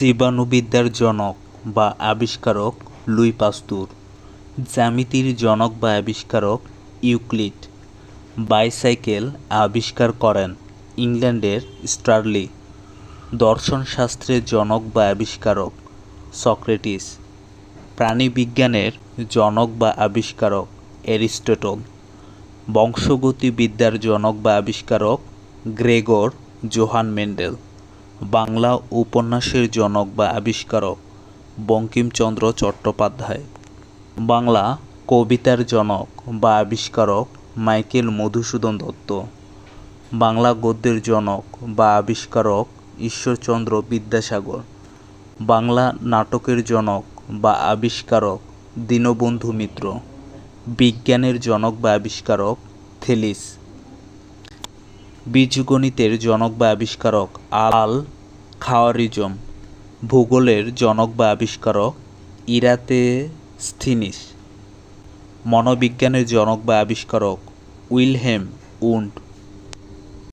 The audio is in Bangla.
জীবাণুবিদ্যার জনক বা আবিষ্কারক লুই পাস্তুর, জ্যামিতির জনক বা আবিষ্কারক ইউক্লিড, বাইসাইকেল আবিষ্কার করেন ইংল্যান্ডের স্টার্লি দর্শনশাস্ত্রের জনক বা আবিষ্কারক সক্রেটিস, প্রাণীবিজ্ঞানের জনক বা আবিষ্কারক অ্যারিস্টটল, বংশগতিবিদ্যার জনক বা আবিষ্কারক গ্রেগর জোহান মেন্ডেল। বাংলা উপন্যাসের জনক বা আবিষ্কারক বঙ্কিমচন্দ্র চট্টোপাধ্যায়। বাংলা কবিতার জনক বা আবিষ্কারক মাইকেল মধুসূদন দত্ত। বাংলা গদ্যের জনক বা আবিষ্কারক ঈশ্বরচন্দ্র বিদ্যাসাগর। বাংলা নাটকের জনক বা আবিষ্কারক দীনবন্ধু মিত্র। বিজ্ঞানের জনক বা আবিষ্কারক থেলিস। বীজগণিতের জনক বা আবিষ্কারক আল খাওয়ারিজম, ভূগোলের জনক বা আবিষ্কারক ইরাতে ইরাতেস্থিনিস, মনোবিজ্ঞানের জনক বা আবিষ্কারক উইলহেম উন্ড